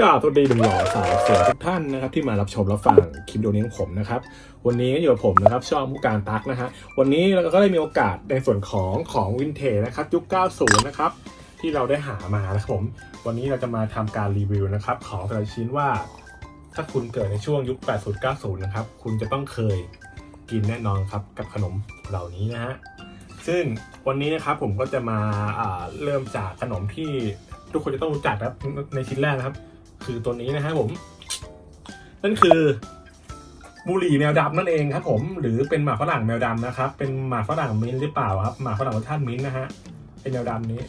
ก็สวัสดีหนุ่มหล่อสาวสวยทุกท่านนะครับที่มารับชมรับฟังคลิปวิดีโอนี้ของผมนะครับวันนี้อยู่กับผมนะครับช่องผู้การตักนะฮะวันนี้เราก็ได้มีโอกาสในส่วนของของวินเทจนะครับยุค 90 นะครับที่เราได้หามานะครับผมวันนี้เราจะมาทำการรีวิวนะครับของแต่ละชิ้นว่าถ้าคุณเกิดในช่วงยุค 80 90 นะครับคุณจะต้องเคยกินแน่นอนครับกับขนมเหล่านี้นะฮะซึ่งวันนี้นะครับผมก็จะมาอ่าเริ่มจากขนมที่ทุกคนจะต้องรู้จักนะครับในชิ้นแรกนะครับ คือตัวนี้นะฮะผม นั่นคือบุหรี่แมวดำนั่นเองครับ ผมหรือเป็นหมากฝรั่งแมวดำนะครับ เป็นหมากฝรั่งมิ้นท์หรือเปล่าครับหมากฝรั่งรสชาติมิ้นท์นะฮะเป็นแมวดำนี้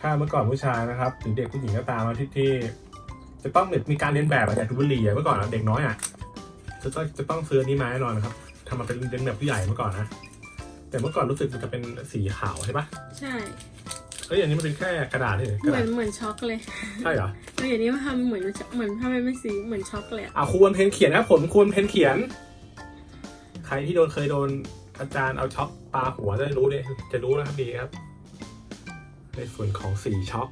ถ้าเมื่อก่อนผู้ชายนะครับ หรือเด็กผู้หญิงก็ตามมาที่ที่จะต้องแบบมีการเรียนแบบอะจากดูบุหรี่อะเมื่อก่อนอะเด็กน้อยอะจะต้องจะต้องซื้ออนนี้มาแน่นอนนะครับทำมาเป็นเรียนแบบผู้ใหญ่เมื่อก่อนนะแต่เมื่อก่อนรู้สึกมันจะเป็นสีขาวใช่ปะใช่เอ้ยอันนี้มันเป็นแค่กระดาษนี่กเหระมืดาอนษเหมือนช็อกเลย ใช่เหรอ แล้วอย่างนี้มันทำเหมือนเหมือนทำเป็นไม่สีเหมือนช็อกเลยอะอ่าครูวันเพนเขียนนะผมครูวันเพนเขียน ใครที่โดนเคยโดนอาจารย์เอาช็อคปาหัวจะรู้เลยจะรู้นะครับดีครับ ในส่วนของสีช็อค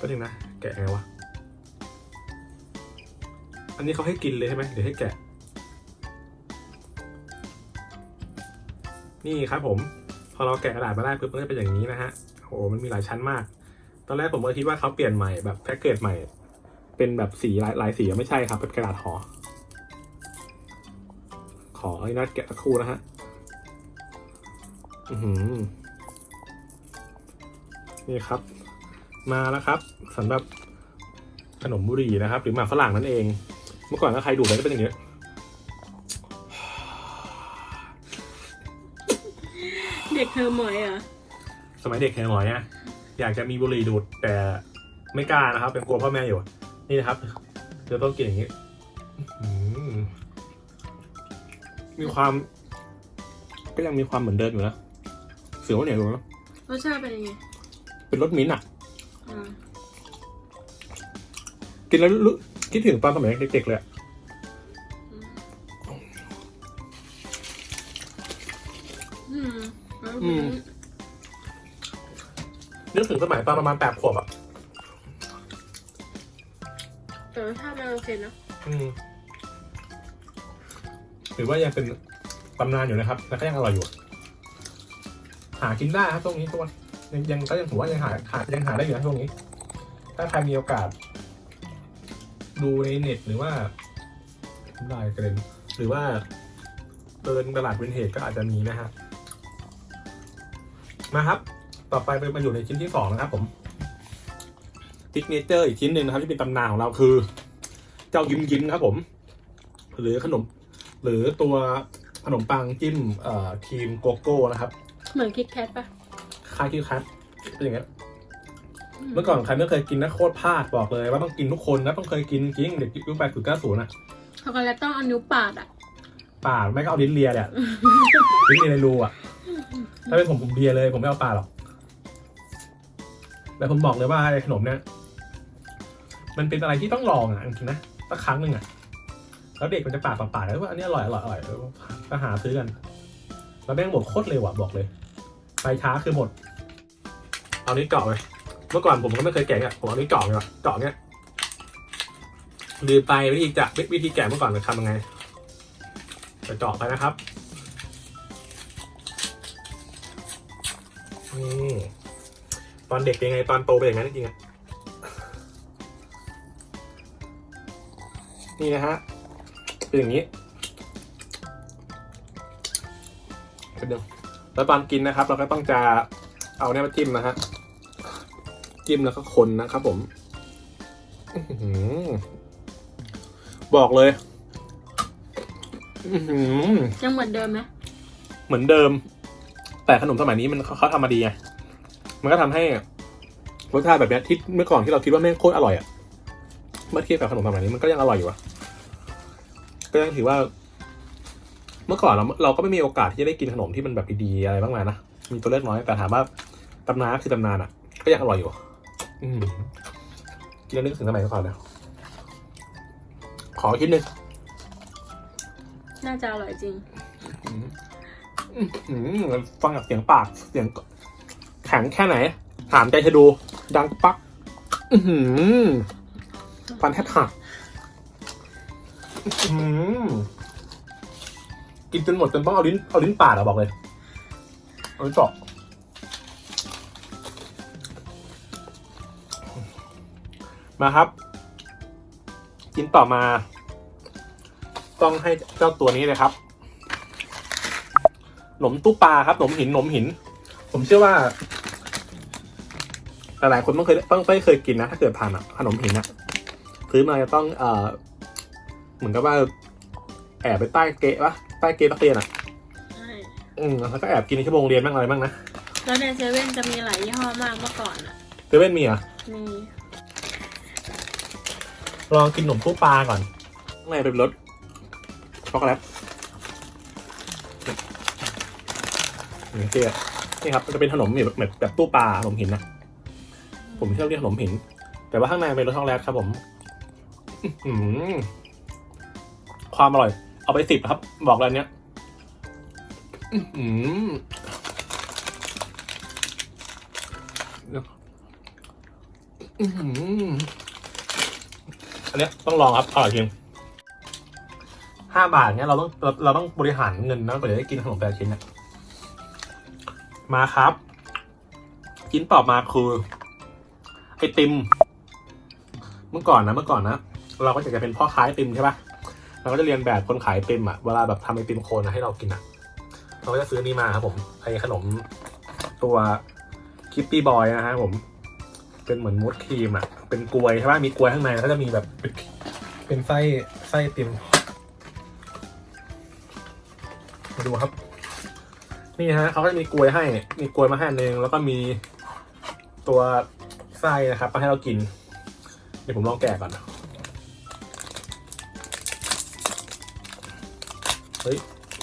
ก็ถึงนะ แกะไงวะ อันนี้เขาให้กินเลยใช่ไหมหรือให้แกะ นี่ครับผม พอเราแกะกระดาษมาได้ปุ๊บมันก็เป็นอย่างนี้นะฮะโอ้โหมันมีหลายชั้นมาก ตอนแรกผมก็คิดว่าเขาเปลี่ยนใหม่แบบแพ็กเกจใหม่ เป็นแบบสีลายลายสีไม่ใช่ครับเป็นกระดาษห่อขอไอ้นัดแกะสักครู่นะฮะ อือหือนี่ครับ มาแล้วครับสำหรับขนมบุหรี่นะครับ หรือหมากฝรั่งนั่นเอง เมื่อก่อนถ้าใครดูดไปก็เป็นอย่างนี้เด็กเธอหมอยเหรอ สมัยเด็กแค่หมอยอะ อยากจะมีบุหรี่ดูดแต่ไม่กล้านะครับ เป็นกลัวพ่อแม่อยู่ นี่นะครับเดี๋ยวต้องกินอย่างนี้อื้อหือมีความก็ยังมีความเหมือนเดิมอยู่นะเสือว่าเหนียวอยู่นะรสชาติเป็นยังไงเป็นรสมิ้นท์อะอ่ากินแล้วรู้คิดถึงตอนสมัยเด็กๆเลยอะอืมแล้วอืม นึกถึงสมัยตอนประมาณแปดขวบอะแต่รสชาติมันโอเคนะอืมถือว่ายังเป็นตำนานอยู่นะครับ แล้วก็ยังอร่อยอยู่ หากินได้ครับช่วงนี้ทุกวันยังยังก็ยังถือว่ายังหาหายังหาได้อยู่นะช่วงนี้ ถ้าใครมีโอกาส ดูในเน็ตหรือว่าได้กระเด็นหรือว่าเดินตลาดวินเทจก็อาจจะมีนะฮะมาครับ ต่อไปเป็นมาอยู่ในชิ้นที่สองนะครับผมทิกเนเจอร์อีกชิ้นหนึ่งนะครับ ที่เป็นตำนานของเราคือ เจ้ายิ้มยิ้มครับผม หรือขนม หรือตัวขนมปังจิ้มเอ่อครีมโกโก้นะครับ เหมือนคิดแคทปะคล้ายคิวคัทเป็นอย่างเงี้ยเมื่อก่อนใครไม่เคยกินนะโคตรพลาดบอกเลย ว่าต้องกินทุกคนนะต้องเคยกินจริงเด็กยุคแปดถึงเก้าศูนย์นะช็อกโกแลตต้องเอานิ้วปาดอะ ปาดไม่ก็เอาลิ้นเลียเนี่ยลิ้นเลียในรูอะถ้าเป็นผมผมเลียเลย ผมไม่เอาปาดหรอก แต่ผมบอกเลยว่าไอ้ขนมเนี่ยมันเป็นอะไรที่ต้องลองอะจริงๆนะสักครั้งหนึ่งอะแล้วเด็กมันจะปาดปาดปาดแล้วว่าอันนี้อร่อยอร่อยอร่อยก็หาซื้อกัน แล้วแม่งหมดโคตรเร็วอะบอกเลย ไปช้าคือหมด เอานี้เจาะไปเมื่อก่อนผมก็ไม่เคยแกะอะผมเอานี้เจาะเลยว่ะเจาะเนี้ยลืมไปวิธีจะวิธีแกะเมื่อก่อนจะทำยังไงจะเจาะไปนะครับ ตอนเด็กเป็นยังไงตอนโตเป็นอย่างนั้นจริงๆอะนี่นะฮะเป็นอย่างนี้เป็นเดิมแล้วตอนกินนะครับ เราก็ต้องจะเอาเนี่ยมาจิ้มนะฮะจิ้มแล้วก็คนนะครับผมอื้อหือบอกเลยอื้อหือยังเหมือนเดิมไหมเหมือนเดิม แต่ขนมสมัยนี้มันเขาเขาทำมาดีไง มันก็ทำให้รสชาติแบบเนี้ยที่เมื่อก่อนที่เราคิดว่าแม่งโคตรอร่อยอะเมื่อเทียบกับขนมสมัยนี้มันก็ยังอร่อยอยู่อะก็ยังถือว่า เมื่อก่อนเราเราก็ไม่มีโอกาสที่จะได้กินขนมที่มันแบบดีๆอะไรบ้างมายนะมีตัวเลือกน้อยแต่ถามว่าตำนานก็คือตำนานอะก็ยังอร่อยอยู่อืมกินแล้วนึกถึงสมัยก่อนเลยขอคิดนึงน่าจะอร่อยจริงอืมอืมฟังจากเสียงปากเสียง แข็งแค่ไหน ถามใจเธอดู ดังปัก อือหือฟันแทบหักอื้อหือกินจนหมดจนต้องเอาลิ้นเอาลิ้นปาดอะบอกเลย เอาลิ้นเจาะมาครับ กินต่อมา ต้องให้เจ้าตัวนี้เลยครับหนมตู้ปลาครับหนมหินหนมหิน ผมเชื่อว่า หลายๆคนต้องเคยต้องไม่เคยกินนะ ถ้าเกิดผ่านอะขนมหินอะซื้อมาจะต้องเอ่อเหมือนกับว่า แอบไปใต้เกะปะใต้เกะนักเรียนอะใช่อืมแล้วก็แอบกินในชั่วโมงเรียนบ้างอะไรบ้างนะแล้วในเซเว่นจะมีหลายยี่ห้อมากเมื่อก่อนอะเซเว่นมีเหรอะมีลองกินขนมตู้ปลาก่อนข้างในเป็นรสช็อกโกแลตนี่เจ๊นี่ครับมันจะเป็นขนมแบบแบบแบบตู้ปลาขนมหินนะ ผมชอบเรียกขนมหิน แต่ว่าข้างในเป็นรสช็อกโกแลตครับผมความอร่อย เอาไปสิบครับ บอกเลยอันเนี้ยอันเนี้ยต้องลองครับอร่อยจริงห้าบาทเนี้ยเราต้องเราเราต้องบริหารเงินนะกว่าจะได้กินขนมแต่ละชิ้นเนี่ยมาครับ ชิ้นต่อมาคือ ไอติม เมื่อก่อนนะเมื่อก่อนนะเราก็อยากจะเป็นพ่อค้าไอติมใช่ปะเราก็จะเรียนแบบคนขายไอติมอะเวลาแบบทำไอติมโคนให้เรากินอะเราก็จะซื้อนี้มาครับผมไอขนมตัวคิปปี้บอยนะฮะผมเป็นเหมือนมูสครีมอะเป็นกลวยใช่ปะมีกลวยข้างในแล้วก็จะมีแบบเป็นไส้ไส้ไอติมมาดูครับ นี่ฮะเขาก็จะมีกลวยให้ มีกลวยมาให้อันนึงแล้วก็มีตัว ไส้นะครับมาให้เรากิน เดี๋ยวผมลองแกะก่อน เฮ้ย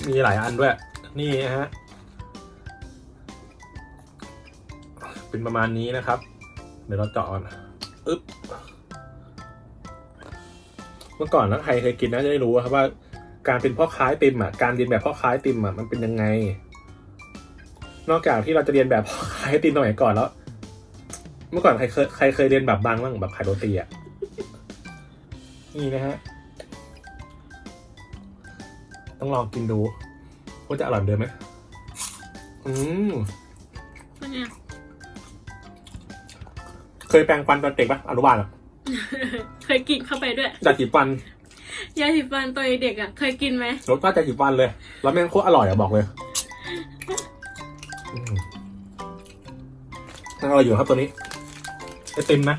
มีหลายอันด้วย นี่ฮะ เป็นประมาณนี้นะครับ เดี๋ยวเราเจาะก่อนอึ๊บ เมื่อก่อนถ้าใครเคยกินน่าจะได้รู้ครับว่าการเป็นพ่อค้าไอติมอะ การเรียนแบบพ่อค้าไอติมอะ มันเป็นยังไง นอกจากที่เราจะเรียนแบบพ่อค้าไอติมสมัยก่อนแล้ว มื่อก่อนใครเคยใครเคยเรียนแบบบางบ้างแบบขายโรตีอะ นี่นะฮะ ต้องลองกินดูว่าจะอร่อยเหมือนเดิมไหมอืมเป็นไงเคยแปรงฟันตอนเด็กปะอนุบาลอะ เคยกินเข้าไปด้วยจัดจีบฟันยาสีฟันตอนเด็กอะ เคยกินไหมรสชาติจัดจีบฟันเลย แล้วแม่งโคตรอร่อยอะบอกเลยอืมยังอร่อยอยู่ครับตัวนี้ ไอติมนะ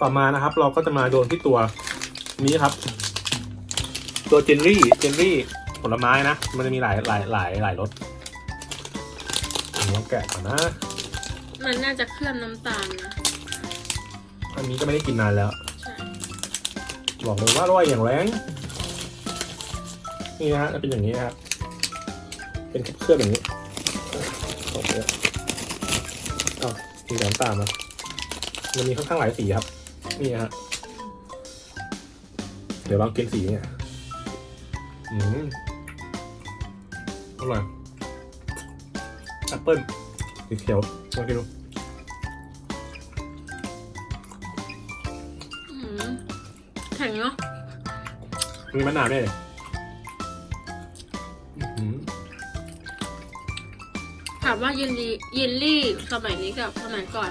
ต่อมานะครับ เราก็จะมาโดนที่ตัวนี้ครับ ตัวเจนรี่เจนรี่ผลไม้นะ มันจะมีหลายหลายหลายหลายรสผมลองแกะก่อนนะ มันน่าจะเคลือบน้ำตาลนะ อันนี้ก็ไม่ได้กินนานแล้ว ใช่ บอกเลยว่าอร่อยอย่างแรงนี่นะฮะจะเป็นอย่างนี้นะครับ เป็นเคลือบๆอย่างนี้ อ้าวมีน้ำตาลนะมันมีค่อนข้างหลายสีครับ นี่นะฮะ เดี๋ยวลองกินสีเนี่ย อืม อร่อย แอปเปิ้ลสีเขียวลองกินดูอืมแข็งเนาะมีมะนาวด้วย ถามว่าเยนลี่เยนลี่สมัยนี้กับสมัยก่อน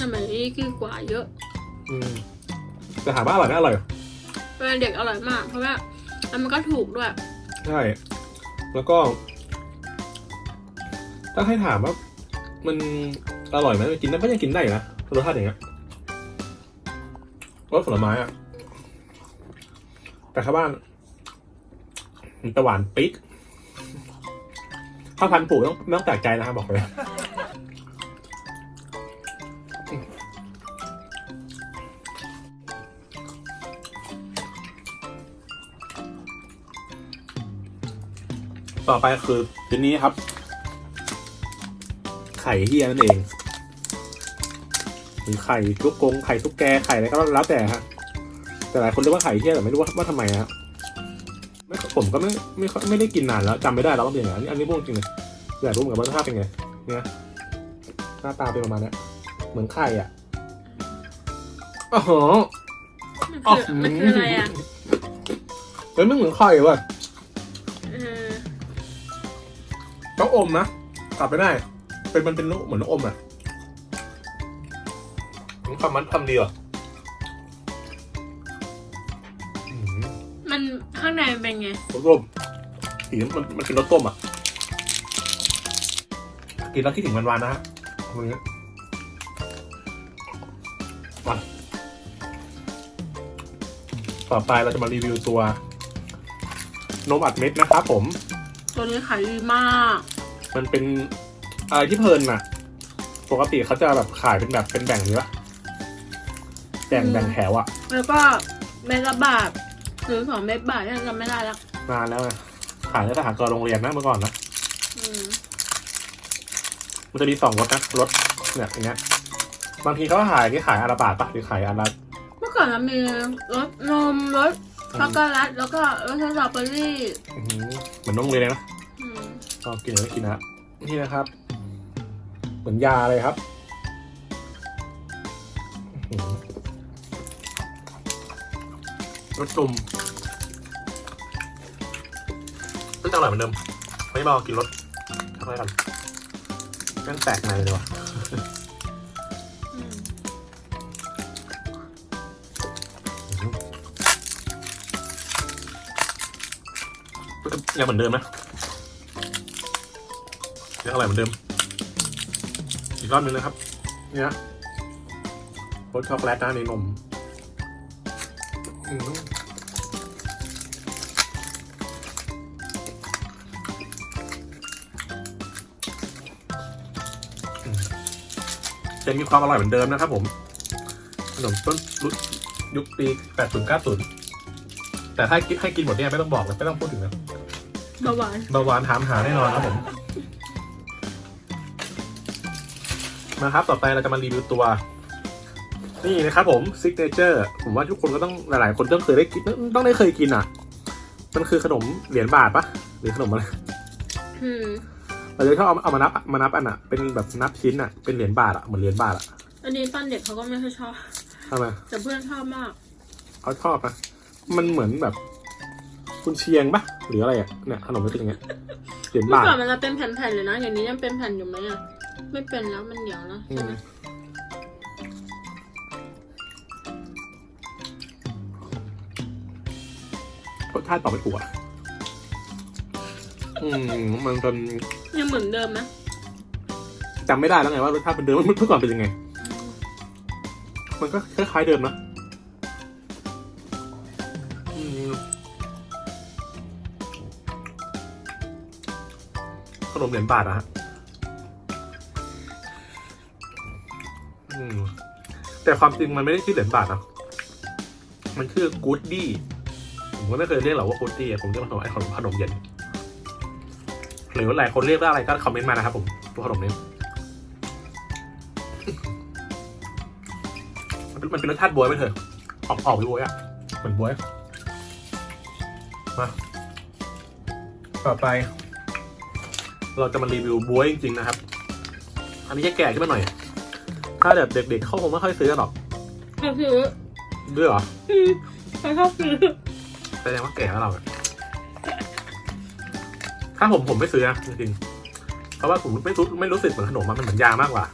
สมัยนี้คือกว่าเยอะอืมแต่ถามว่าอร่อยไหมอร่อยเวลาเด็กอร่อยมาก เพราะว่าแล้วมันก็ถูกด้วย ใช่ แล้วก็ ถ้าให้ถามว่า มันอร่อยไหมมันกินได้ก็ยังกินได้อยู่นะรสชาติอย่างเงี้ยรสผลไม้อะแต่ถ้าว่ามันจะหวานปิ๊ก ถ้าพันผูต้องไม่ต้องแปลกใจนะครับบอกเลยต่อไปคือชิ้นนี้ครับ ไข่เฮียนั่นเองหรือไข่ลูกกงไข่ตุ๊กแกไข่อะไรก็แล้วแต่ฮะแต่หลายคนเรียกว่าไข่เฮียแต่ไม่รู้ว่าว่าทำไมฮะ ผมก็ไม่ไม่ไม่ได้กินนานแล้วจำไม่ได้แล้วว่าเป็นอย่างไรอันนี้อันนี้พูดจริงเลยอยากรู้เหมือนกันว่ารสชาติเป็นไงเนี่ยหน้าตาเป็นประมาณเนี้ยเหมือนไข่อะอ๋อมันคือมันคืออะไรอะเฮ้ยไม่เหมือนไข่ว่ะเออต้องอมนะกลับไปได้ เป็นมันเป็นลูกเหมือนลูกอมอะคำมันคำเดียว รสต้มสีมันมันเป็นรสต้มอะ กินแล้วคิดถึงวันวานๆนะฮะวันนี้มาต่อไปเราจะมารีวิวตัวนมอัดเม็ดนะครับผม ตัวนี้ขายดีมาก มันเป็นอะไรที่เพลินน่ะ ปกติเขาจะแบบขายเป็นแบบเป็นแบ่งเนื้อแบ่งแบ่งแถวอะแล้วก็เมตรละบาท หรือสองเมตรบาทยังจำไม่ได้แล้วนานแล้วไงขายในสถานกรณ์โรงเรียนนะเมื่อก่อนนะอืมมันจะมีสองรสนะรสเนี่ยอย่างเงี้ยบางทีเขาก็ขายที่ขายอาราบาทปะหรือขายอาราเมื่อก่อนมันมีรสนมรสช็อกโกแลตแล้วก็รสสตรอเบอรี่อื้อหือเหมือนนมโรงเรียนเลยนะอืมก็กินหรือไม่กินนะนี่นะครับ เหมือนยาเลยครับอื้อหือ รสจุ่มก็จะอร่อยเหมือนเดิม ไม่บอกกินรสเท่าไร่กันแม่งแตกในเลยว่ะก็ยังเหมือนเดิมนะยังอร่อยเหมือนเดิม อีกรอบนึงนะครับ เนี่ยรสช็อกโกแลตนะในนม ยังมีความอร่อยเหมือนเดิมนะครับผมขนมต้นรุ่นยุคปี80 90แต่ถ้ากินให้กินหมดเนี่ยไม่ต้องบอกเลยไม่ต้องพูดถึงนะเบาหวานเบาหวานถามหาแน่นอนครับผมนะครับต่อไปเราจะมารีวิวตัว นี่นะครับผมซิกเนเจอร์ผมว่าทุกคนก็ต้องหลายๆ คนต้องเคยได้กินต้องได้เคยกินอะ มันคือขนมเหรียญบาทปะหรือขนมอะไรอืม เราจะชอบเอาเอามานับมานับอันอะ เป็นแบบนับชิ้นอะ เป็นเหรียญบาทอะ เหมือนเหรียญบาทอะอันนี้ตอนเด็กเขาก็ไม่ค่อยชอบ ทำไมแต่เพื่อนชอบมาก เขาชอบนะมันเหมือนแบบคุณเชียงปะหรืออะไรอะ เนี่ยขนมมันเป็นอย่างเงี้ย เหรียญเมื่อบาทก่อนมันจะเป็นแผ่นๆเลยนะอย่างนี้ยังเป็นแผ่นอยู่ไหมอะไม่เป็นแล้วมันเหนียวแล้วอืใช่มไหมรสชาติต่อไปถั่วอื มมันเป็นยังเหมือนเดิมไหมจำไม่ได้แล้วไงว่ารสชาติเป็นเดิมมันเมื่อก่อนเป็นยังไง มันก็คล้ายๆเดิมนะอืมขนมเหรียญบาทอะฮะอืมแต่ความจริงมันไม่ได้ชื่อเหรียญบาทนะ มันชื่อกูดดี้ ผมก็ไม่เคยเรียกหรอกว่ากูดดี้อะผมเรียกมันขนมไอ้ขนมขนมเย็น หรือหลายคนเรียกว่าอะไรก็คอมเมนต์มานะครับผมตัวขนมนี้มันเป็นมันเป็นรสชาติบวยไหมเธอออกออกบวยอะเหมือนบวยมาต่อไป เราจะมารีวิวบวยจริงๆนะครับ อันนี้จะแก่ขึ้นมาหน่อย ถ้าแบบเด็กๆเขาคงไม่ค่อยซื้อกันหรอกเขาซื้อด้วยเหรออืมเขาชอบซื้อแสดงว่าแก่แล้วเราอะ ถ้าผมผมไม่ซื้อนะจริงๆเพราะว่าผมไม่รู้ไม่รู้สึกเหมือนขนมอะมันเหมือนยามากกว่า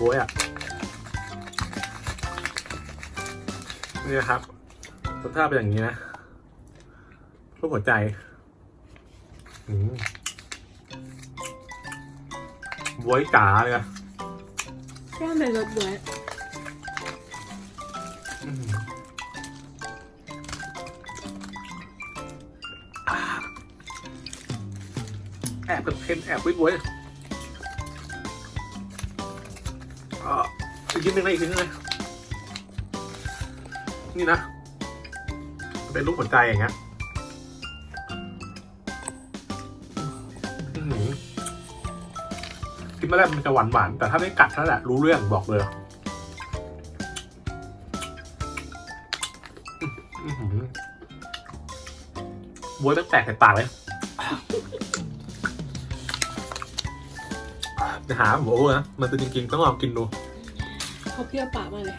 บวยอะนี่นะครับรสชาติเป็นอย่างนี้นะรูปหัวใจอืมบวยจ๋าเลยอะแค่เป็นรสบวย อืม แอบเค็มแอบบวยๆอ่าอีกชิ้นหนึ่งนะอีกชิ้นหนึงนี่นะ เป็นรูปหัวใจอย่างเงี้ยอื้อหือกินมาแล้วมันจะหวานหวานแต่ถ้าไม่กัดเท่านั้นแหละรู้เรื่องบอกเลยบวยมันแตกใส่ปากเลย หาผมบอกว่านะมันเป็นจริงๆต้องลองกินดูเขาเปรี้ยวปากมากเลย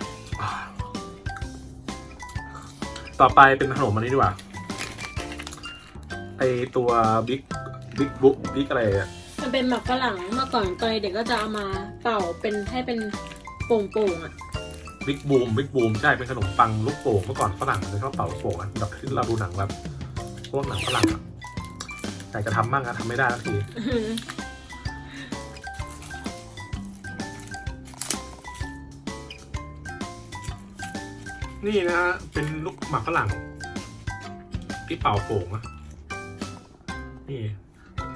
ต่อไปเป็นขนมอันนี้ดีกว่าไอตัวบิ๊กบิ๊กบุ๊กบิ๊กอะไรอะมันเป็นหมักฝรั่งเมื่อก่อนตอนเด็กก็จะเอามาเป่าเป็นให้เป็นโป่งๆอะบิ๊กบูมบิ๊กบูมใช่เป็นขนมปังลูกโป่งเมื่อก่อนฝรั่งมันชอบเป่าลูกโป่งอะแบบที่เราดูหนังแบบพวกหนังฝรั่งอะแต่จะทำบ้างอะทำไม่ได้ทั นทีนี่นะฮะเป็นลูกหมากฝรั่งที่เป่าโป่งอะนี่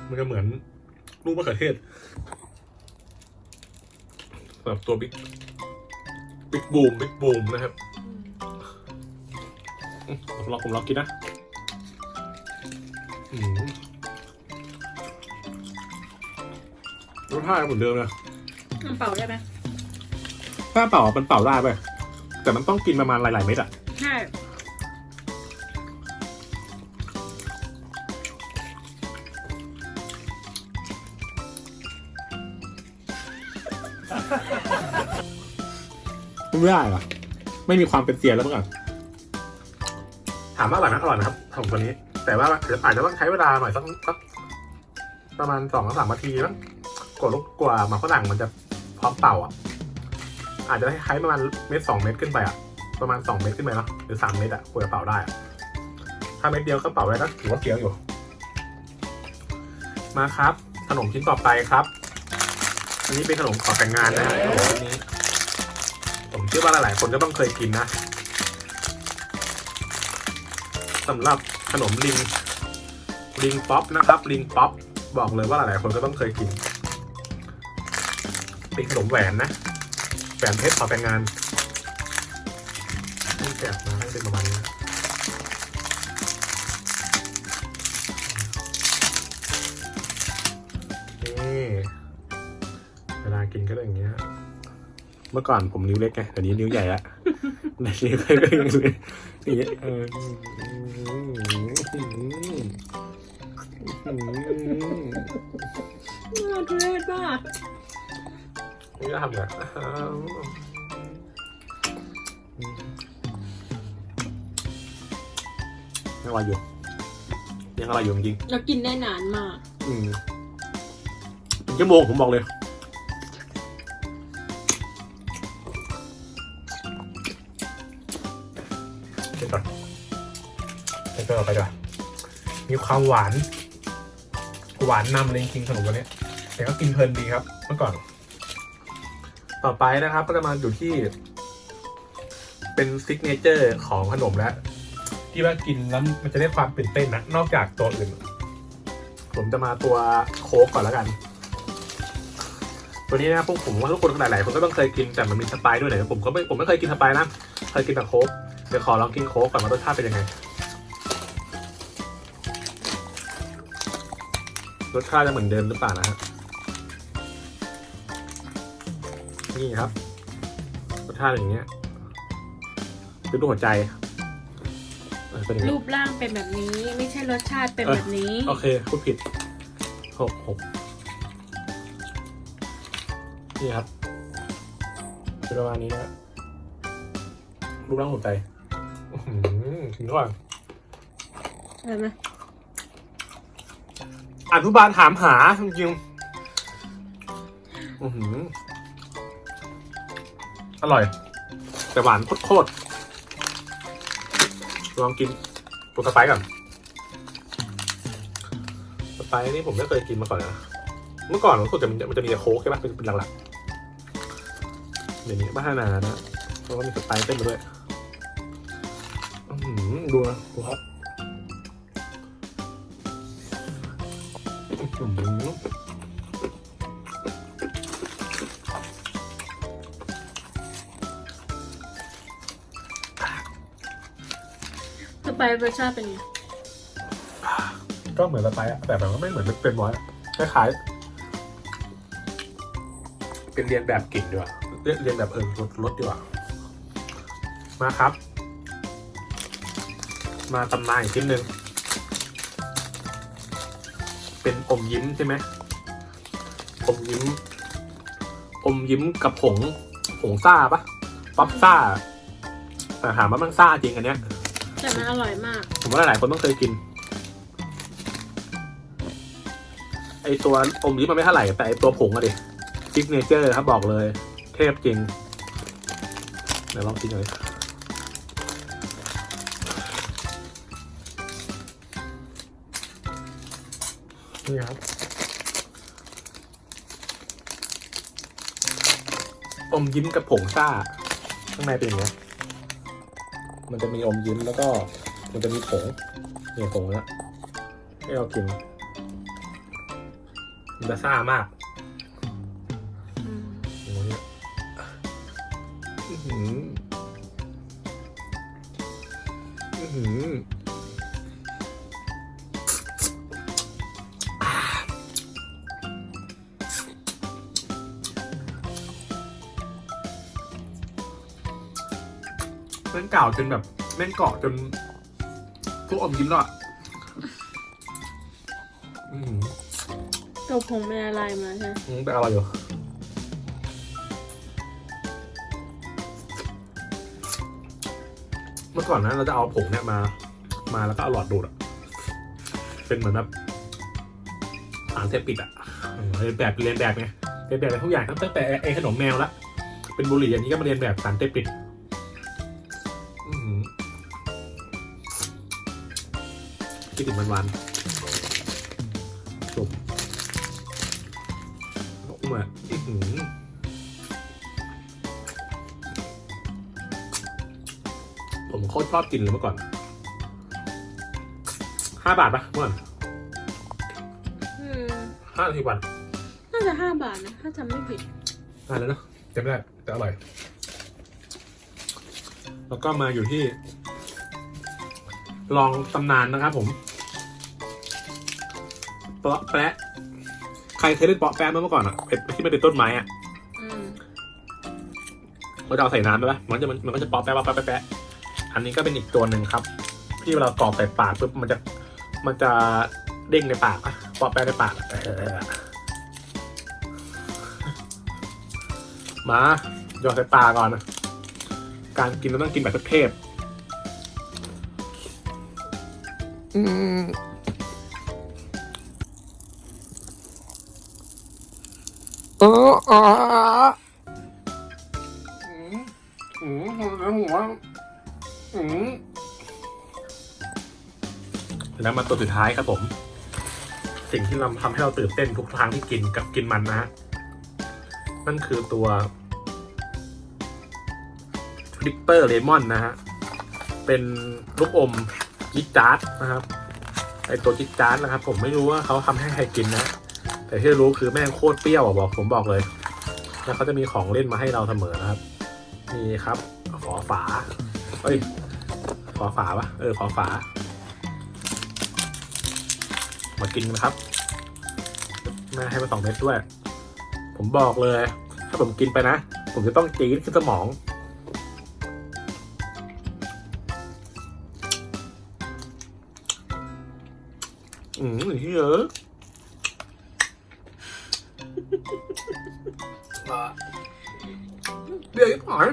มันก็เหมือนลูกมะเขือเทศแบบตัวบิ๊กบิ๊กบูมบิ๊กบูมนะครับอืมผมลองผมลองกินนะอืมรสชาติเหมือนเดิมนะมันเป่าได้ไหมถ้าเป่ามันเป่าได้ไป แต่มันต้องกินประมาณหลายๆเม็ดอะใช่ไม่ได้หรอไม่มีความเป็นเซียนแล้วเมื่อก่อนถามว่าอร่อยไหมอร่อยนะครับของตัวนี้ แต่ว่าเดี๋ยวอาจจะต้องใช้เวลาหน่อยสักสักประมาณสองถึงสามนาทีมั้งกว่าลูกกว่าหมากฝรั่งมันจะพร้อมเป่าอะ อาจจะให้ประมาณเม็ดสองเม็ดขึ้นไปอะประมาณสองเม็ดขึ้นไปเนาะหรือสามเม็ดอะควรจะเป่าได้ ถ้าเม็ดเดียวก็เป่าได้ก็ถือว่าเฟี้ยวอยู่ มาครับขนมชิ้นต่อไปครับ อันนี้เป็นขนมขอแต่งงานนะขนมชิ้นนี้ ผมเชื่อว่าหลายๆคนก็ต้องเคยกินนะสำหรับขนมลิง ลิงป๊อปนะครับ ลิงป๊อป บอกเลยว่าหลายๆคนก็ต้องเคยกิน เป็นขนมแหวนนะ แหวนเพชรขอแต่งงานต้องแกมาให้เป็นประมาณนี้นะนี่เวลากินก็ต้องอย่างเงี้ย เมื่อก่อนผมนิ้วเล็กไงแต่นี้นิ้วใหญ่ละในนิ้วเล็กก็ยังเลยอย่างเงี้ยเออน่าทุเรศมาก นี่ก็ทำแบบยังอร่อยอยู่ยังอร่อยอยู่จริงเรากินได้นานมากๆอืมเป็นชั่วโมงผมบอกเลยเดี๋ยวก่อนเดี๋ยวต่อไปดีกว่ามีความหวาน หวานนำเลยจริงๆขนมตัวเนี้ยแต่ก็กินเพลินดีครับ เมื่อก่อน ต่อไปนะครับก็จะมาอยู่ที่ เป็นซิกเนเจอร์ของขนมแล้วที่ว่ากินแล้วมันจะได้ความตื่นเต้นนะนอกจากตัวอื่น ผมจะมาตัวโค้กก่อนแล้วกัน ตัวนี้นะพวกผมว่าทุกคนหลายๆคนก็ต้องเคยกินแต่มันมีสไปซ์ด้วยเลยผมก็ไม่ผมไม่เคยกินสไปซ์นะเคยกินแต่โค้กเดี๋ยวขอลองกินโค้กก่อนว่ารสชาติเป็นยังไงรสชาติจะเหมือนเดิมหรือเปล่านะฮะ นี่ครับรสชาติอย่างเงี้ยเป็นรูปหัวใจเออเป็นอย่างรูงี้ปร่างเป็นแบบนี้ ไม่ใช่รสชาติเป็นแบบนี้โอเคพูดผิดหกหกนี่ครับเป็นประมาณนี้นะรูปร่างหัวใจอื้อหือถึงก่อนเห็นไหมอนุบาลถามหาจริงๆอื้อหือ อร่อย แต่หวานโคตรลองกินตัวสไปซ์ก่อนสไปซ์นี่ผมไม่เคยกินมาก่อนนะเมื่อก่อนรู้สึกจะมันจะมันจะมีแต่โค้กใช่ปะเป็นเป็นหลักๆเดี๋ยวนี้พัฒนานะเพราะว่ามีสไปซ์เต้นมาด้วยดูนะดูครับ ไปซ์รสชาติเป็นไงก็เหมือนสไปซ์อะแต่แบบว่าไม่เหมือนเป็นเป็นร้อยคล้ายๆเป็นเรียนแบบกลิ่นดีกว่าเรียนเรียนแบบเออรสรสดีกว่ามาครับ มาตำนานอีกชิ้นหนึ่งเป็นอมยิ้มใช่ไหมอมยิ้ม อมยิ้มกับผงผงซ่าปะป๊อปซ่าแต่ถามว่ามันซ่าจริงอันเนี้ย แต่มันอร่อยมาก ผมว่าหลายๆคนต้องเคยกิน ไอตัวอมยิ้มมันไม่เท่าไหร่แต่ไอตัวผงอะดิซิกเนเจอร์ครับบอกเลย เทพจริงเดี๋ยวลองกินหน่อยนี่ครับอมยิ้มกับผงซ่า ข้างในเป็นอย่างเงี้ย มันจะมีอมยิ้มแล้วก็มันจะมีผงเนี่ยผงเนี้ยให้เรากินมันจะซ่ามาก แม่งเก่าจนแบบแม่งเกาะจนทุกอมยิ้มแล้วอะอืมตัวผงเป็นอะไรมาใช่ไหมอืมแต่อร่อยอยู่เมื่อก่อนนะเราจะเอาผงเนี่ยมา มาแล้วก็เอาหลอดดูดอะเป็นเหมือนแบบสารเสพติดอะเออเรียนแบบเรียนแบบไงเรียนแบบทุกอย่างตั้งแต่ไอ้ขนมแมวละ เป็นบุหรี่อันนี้ก็มาเรียนแบบสารเสพติด คิดถึงวันวันๆจบอุ้มอะอื้อหือผมโคตรชอบกินเลยเมื่อก่อนห้าบาทปะเมื่อก่อนอืมห้าสิบวันน่าจะห้าบาทนะ ถ้าจำไม่ผิดนานแล้วเนอะจำไม่ได้แต่อร่อย แล้วก็มาอยู่ที่ ลองตำนานนะครับผม เปาะแปะใครเคยเล่นเปาะแปะเมื่อก่อนอะไอ้ที่มันเป็นต้นไม้อะอืมเราจะเอาใส่น้ำไปปะมันจะมันมันก็จะเปาะแปะเปาะแปะแปะแปะอันนี้ก็เป็นอีกตัวหนึ่งครับที่เวลากรอกใส่ปากปุ๊บมันจะมันจะเด้งในปากอะเปาะแปะในปากอะเออมาหยอดใส่ปากก่อนนะการกินเราต้องกินแบบเทพๆอืม อออ่าอืมอืมหัวอืมแล้วมาตัวสุดท้ายครับผม สิ่งที่เราทำให้เราตื่นเต้นทุกครั้งที่กินกับกินมันนะ นั่นคือตัวทริปเปอร์เลมอนนะฮะ เป็นลูกอมจิกจาร์ดนะครับไอตัวจิกจาร์ดนะครับ ผมไม่รู้ว่าเขาทำให้ใครกินนะ แต่ที่รู้คือแม่งโคตรเปรี้ยวอะบอกผมบอกเลย แล้วเขาจะมีของเล่นมาให้เราเสมอนะครับนี่ครับ ขอฝาเอ้ย ขอฝาปะเออ ขอฝา มากินกันครับแม่ให้มาสองเม็ดด้วย ผมบอกเลย ถ้าผมกินไปนะ ผมจะต้องจี๊ดขึ้นสมองอืมเยอะ เดี๋ยวอีกหน่อย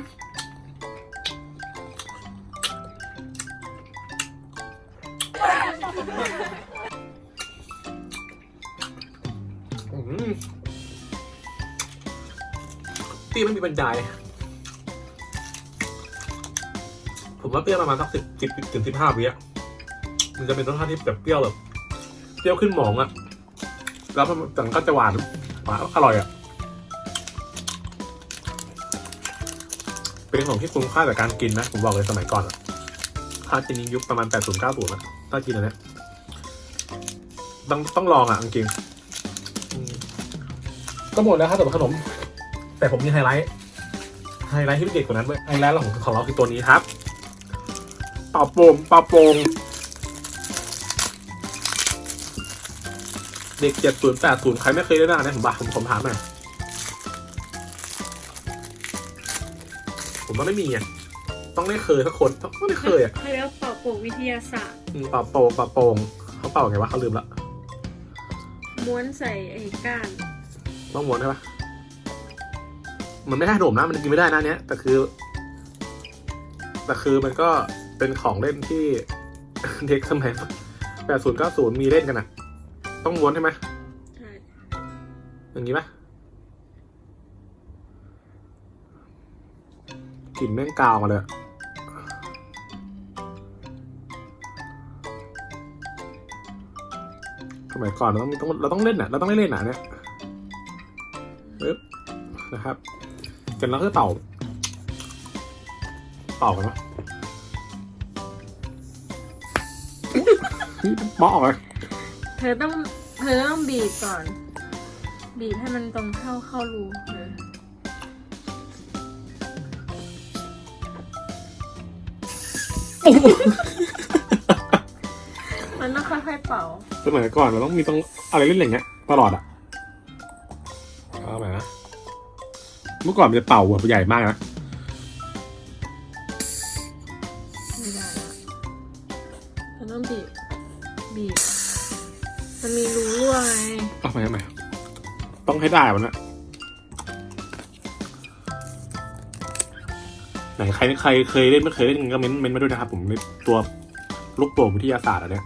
อืมพี่ไม่มีบรรยายผมว่าเปรี้ยวประมาณสักสิบสิบถึงสิบห้าวิอะมันจะเป็นรสชาติที่แบบเปรี้ยวแบบเปรี้ยวขึ้นหมองอะแล้วมันแต่มันก็จะหวานหวานอร่อยอะ เป็นขนมที่คุ้มค่ากับการกินนะ ผมบอกเลยสมัยก่อนอะถ้ากินยุคประมาณแปดศูนย์เก้าศูนย์นะถ้ากินอันเนี้ยต้องต้องลองอะจริงก็หมดแล้วครับสำหรับขนม แต่ผมมีไฮไลท์ไฮไลท์ที่เด็ดกว่านั้นด้ยไฮไลท์ของของเราคือตัวนี้ครับปลาโป่งปลาโป่งเด็กเจ็ดศูนย์แปดศูนย์ใครไม่เคยได้หน้าเนี่ยผมบ้าผมผมถามหน่อย ผมว่าไม่มีอะต้องได้เคยสักคนต้องต้องได้เคยอะเขาเรียกว่าเป่าโป่งวิทยาศาสตร์อืมปลาโป่งปลาโป่งเขาเป่าไงวะเขาลืมละม้วนใส่ไอ้ก้านต้องม้วนใช่ปะมันไม่ใช่ขนมนะมันกินไม่ได้นะเนี้ยแต่คือ แต่คือมันก็เป็นของเล่นที่เด็กสมัยแปดศูนย์เก้าศูนย์มีเล่นกันอะต้องม้วนใช่ไหมใช่อย่างนี้ปะ กลิ่นแม่งกาวมาเลยสมัยก่อนเราต้องต้องเราต้องเล่นอะ เราต้องเล่นอะเนี่ยปึ๊บนะครับเสร็จแล้วก็เป่า เป่ากันวะนี่เปาะออกเลยเธอต้องเธอต้องบีบก่อน บีบให้มันตรงเข้าเข้ารู มันต้องค่อยๆเป่าสมัยก่อนเราต้องมีต้องอะไรเล่นอย่างเงี้ยตลอดอะเอาไปนะเมื่อก่อนมันจะเป่าแบบใหญ่มากนะไม่ได้ละมันต้องบีบบีบมันมีรูรั่วไงเอาไปทำไมต้องให้ได้มันนะ ไหนใครใครเคยเล่นไม่เคยเล่นก็เม้นเม้นมาด้วยนะครับผมในตัวลูกโป่งวิทยาศาสตร์อันเนี้ย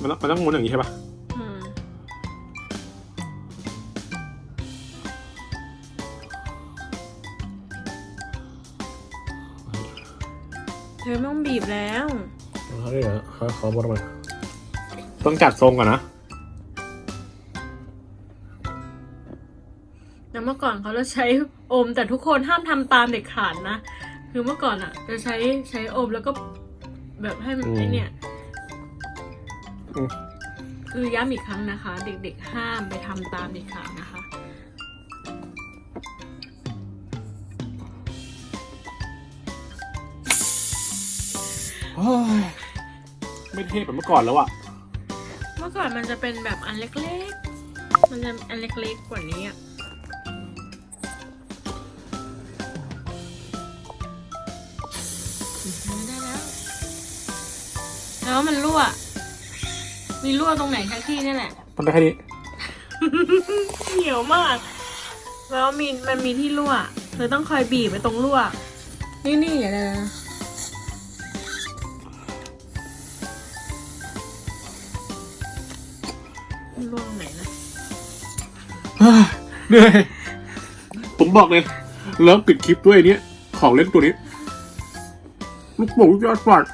มันต้องมันต้องม้วนอย่างนี้ใช่ปะอืมเธอต้องบีบแล้ว เขาเนี่ยเขาเขาบอกมาต้องจัดทรงก่อนนะ เมื่อก่อนเขาจะใช้โอม แต่ทุกคนห้ามทำตามเด็ดขาดนะ คือเมื่อก่อนอะ จะใช้ใช้โอมแล้วก็แบบให้มันอืมไอเนี่ยอืมคือย้ำอีกครั้งนะคะ เด็กๆห้ามไปทำตามเด็ดขาดนะคะโอ้ยไม่เท่แบบเมื่อก่อนแล้วอะเมื่อก่อนมันจะเป็นแบบอันเล็กๆ มันจะอันเล็กๆกว่านี้อะ แล้วมันรั่ว มีรั่วตรงไหนแค่ที่นี่แหละมันได้แค่นี้ เหนียวมาก แล้วมีมันมีที่รั่วเธอต้องคอยบีบไปตรงรั่ว นี่นี่อย่าเลยนะมันรั่วตรงไหนนะเหนื่อยผมบอกเลยแล้วปิดคลิปด้วยเนี้ย ของเล่นตัวนี้ ลูกโป่งยอดฟัด